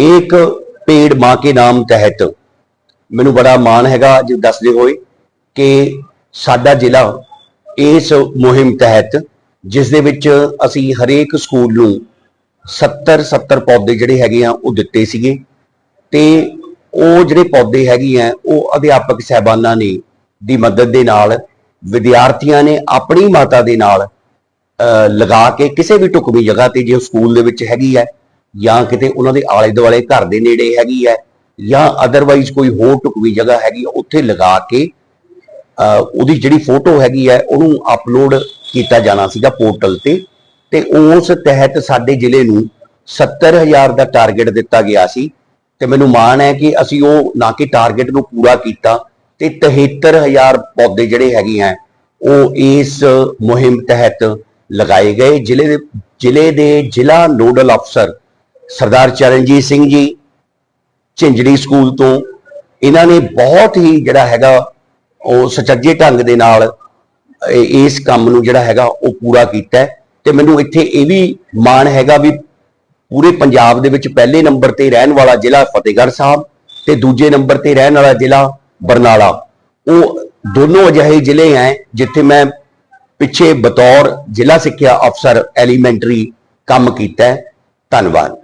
ਇੱਕ ਪੇੜ ਮਾਂ ਕੇ ਨਾਮ ਤਹਿਤ। ਮੈਨੂੰ ਬੜਾ ਮਾਣ ਹੈਗਾ ਅੱਜ ਦੱਸਦੇ ਹੋਏ ਕਿ ਸਾਡਾ ਜ਼ਿਲ੍ਹਾ ਇਸ ਮੁਹਿੰਮ ਤਹਿਤ, ਜਿਸ ਦੇ ਵਿੱਚ ਅਸੀਂ ਹਰੇਕ ਸਕੂਲ ਨੂੰ 70 70 ਪੌਦੇ ਜਿਹੜੇ ਹੈਗੇ ਆ, ਉਹ ਦਿੱਤੇ ਸੀਗੇ। ਤੇ ਉਹ ਜਿਹੜੇ ਪੌਦੇ ਹੈਗੇ ਆ, ਉਹ ਅਧਿਆਪਕ ਸਹਿਬਾਨਾਂ ਨੇ ਦੀ ਮਦਦ ਦੇ ਨਾਲ, ਵਿਦਿਆਰਥੀਆਂ ਨੇ ਆਪਣੀ ਮਾਤਾ ਦੇ ਨਾਲ ਲਗਾ ਕੇ ਕਿਸੇ ਵੀ ਢੁਕਵੀਂ ਜਗ੍ਹਾ ਤੇ ਜੇ ਉਹ ਸਕੂਲ ਦੇ ਵਿੱਚ ਹੈਗੀ ਹੈ ਜਾਂ ਕਿਤੇ ਉਹਨਾਂ ਦੇ ਆਲੇ ਦੁਆਲੇ ਘਰ ਦੇ ਨੇੜੇ ਹੈਗੀ ਹੈ ਜਾਂ ਅਦਰਵਾਈਜ਼ ਕੋਈ ਹੋਰ ਢੁਕਵੀਂ ਜਗ੍ਹਾ ਹੈਗੀ ਉੱਥੇ ਲਗਾ ਕੇ ਅਹ, ਉਹਦੀ ਜਿਹੜੀ ਫੋਟੋ ਹੈਗੀ ਹੈ ਉਹਨੂੰ ਅਪਲੋਡ ਕੀਤਾ ਜਾਣਾ ਸੀਗਾ ਪੋਰਟਲ ਤੇ ਤੇ ਉਸ ਤਹਿਤ ਸਾਡੇ ਜ਼ਿਲ੍ਹੇ ਨੂੰ 70000 ਦਾ ਟਾਰਗੇਟ ਦਿੱਤਾ ਗਿਆ ਸੀ ਤੇ ਮੈਨੂੰ ਮਾਣ ਹੈ ਕਿ ਅਸੀਂ ਉਹ ਨਾ ਕਿ ਟਾਰਗੇਟ ਨੂੰ ਪੂਰਾ ਕੀਤਾ ਤੇ 73000 ਪੌਦੇ ਜਿਹੜੇ ਹੈਗੇ ਆ ਉਹ ਇਸ ਮੁਹਿੰਮ ਤਹਿਤ ਲਗਾਏ ਗਏ। ਜ਼ਿਲ੍ਹੇ ਦੇ ਜ਼ਿਲ੍ਹੇ ਦੇ ਜ਼ਿਲ੍ਹਾ ਨੋਡਲ ਅਫਸਰ ਸਰਦਾਰ ਚਰਨਜੀਤ ਸਿੰਘ ਜੀ ਝਿੰਜੜੀ ਸਕੂਲ ਤੋਂ। ਇਹਨਾਂ ਨੇ ਬਹੁਤ ਹੀ ਜਿਹੜਾ ਹੈਗਾ ਉਹ ਸੁਚੱਜੇ ਢੰਗ ਦੇ ਨਾਲ ਇਸ ਕੰਮ ਨੂੰ ਜਿਹੜਾ ਹੈਗਾ ਉਹ ਪੂਰਾ ਕੀਤਾ ਹੈ। ਤੇ ਮੈਨੂੰ ਇੱਥੇ ਇਹ ਵੀ ਮਾਣ ਹੈਗਾ ਵੀ ਪੂਰੇ ਪੰਜਾਬ ਦੇ ਵਿੱਚ ਪਹਿਲੇ ਨੰਬਰ ਤੇ ਰਹਿਣ ਵਾਲਾ ਜ਼ਿਲ੍ਹਾ ਫਤਿਹਗੜ੍ਹ ਸਾਹਿਬ ਤੇ ਦੂਜੇ ਨੰਬਰ ਤੇ ਰਹਿਣ ਵਾਲਾ ਜ਼ਿਲ੍ਹਾ ਬਰਨਾਲਾ। ਉਹ ਦੋਨੋਂ ਅਜਿਹੇ ਜ਼ਿਲ੍ਹੇ ਹੈ ਜਿੱਥੇ ਮੈਂ ਪਿੱਛੇ ਬਤੌਰ ਜ਼ਿਲ੍ਹਾ ਸਿੱਖਿਆ ਅਫਸਰ ਐਲੀਮੈਂਟਰੀ ਕੰਮ ਕੀਤਾ ਧੰਨਵਾਦ।